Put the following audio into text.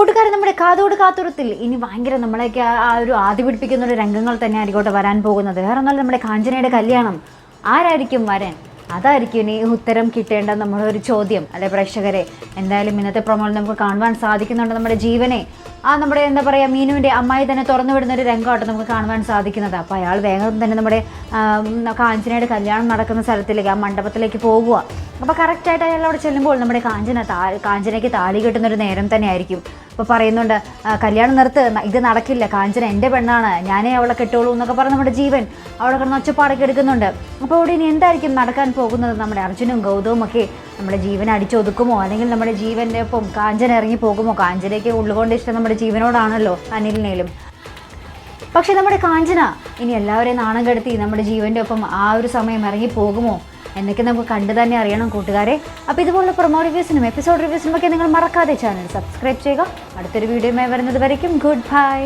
കൂട്ടുകാരെ നമ്മുടെ കാതോട് കാത്തുരത്തിൽ. ഇനി ഭയങ്കര നമ്മളെയൊക്കെ ആ- ഒരു ആദ്യ പിടിപ്പിക്കുന്ന ഒരു രംഗങ്ങൾ തന്നെ ആയിരിക്കോട്ടെ വരാൻ പോകുന്നത്. വേറെ ഒന്നല്ല നമ്മുടെ കാഞ്ചനയുടെ കല്യാണം. ആരായിരിക്കും വരൻ? അതായിരിക്കും ഇനി ഉത്തരം കിട്ടേണ്ട നമ്മുടെ ഒരു ചോദ്യം. അല്ലെ പ്രേക്ഷകരെ? എന്തായാലും ഇന്നത്തെ പ്രൊമോയിൽ നമുക്ക് കാണുവാൻ സാധിക്കുന്നുണ്ട് നമ്മുടെ ജീവനെ. ആ നമ്മുടെ എന്താ പറയുക മീനുവിന്റെ അമ്മായി തന്നെ തുറന്നു വിടുന്ന ഒരു രംഗമായിട്ട് നമുക്ക് കാണുവാൻ സാധിക്കുന്നത്. അപ്പോൾ അയാൾ വേഗം തന്നെ നമ്മുടെ കാഞ്ചനയുടെ കല്യാണം നടക്കുന്ന സ്ഥലത്തിലേക്ക് ആ മണ്ഡപത്തിലേക്ക് പോകുക അപ്പോൾ കറക്റ്റായിട്ട് അയാൾ അവിടെ ചെല്ലുമ്പോൾ നമ്മുടെ കാഞ്ചന താ കാഞ്ചനയ്ക്ക് താലി കെട്ടുന്ന ഒരു നേരം തന്നെ ആയിരിക്കും അപ്പോൾ പറയുന്നുണ്ട് കല്യാണം നിർത്ത് ഇത് നടക്കില്ല. കാഞ്ചന എന്റെ പെണ്ണാണ്. ഞാനേ അവളെ കെട്ടുള്ളൂ എന്നൊക്കെ പറഞ്ഞ് നമ്മുടെ ജീവൻ അവിടെ കിടന്ന് ഒച്ചപ്പാടൊക്കെ എടുക്കുന്നുണ്ട്. അപ്പോൾ അവിടെ ഇനി എന്തായിരിക്കും നടക്കാൻ പോകുന്നത്? നമ്മുടെ അർജുനും ഗൗതവും ഒക്കെ നമ്മുടെ ജീവൻ അടിച്ചൊതുക്കുമോ? അല്ലെങ്കിൽ നമ്മുടെ ജീവന്റെ ഒപ്പം കാഞ്ചന ഇറങ്ങി പോകുമോ? കാഞ്ചനയ്ക്ക് ഉള്ളുകൊണ്ട് ഇഷ്ടം നമ്മുടെ ജീവനോടാണല്ലോ അനിലിനേലും. പക്ഷെ നമ്മുടെ കാഞ്ചന ഇനി എല്ലാവരെയും നാണം കെടുത്തി നമ്മുടെ ജീവന്റെ ഒപ്പം ആ ഒരു സമയം ഇറങ്ങി പോകുമോ? എന്നൊക്കെ നമുക്ക് കണ്ടു തന്നെ അറിയണം കൂട്ടുകാരെ. അപ്പോൾ ഇതുപോലുള്ള പ്രൊമോ റിവ്യൂസിനും എപ്പിസോഡ് റിവ്യൂസിനും ഒക്കെ നിങ്ങൾ മറക്കാതെ ചാനൽ സബ്സ്ക്രൈബ് ചെയ്യുക. അടുത്തൊരു വീഡിയോയുമായി വരുന്നത് വരയ്ക്കും. Good bye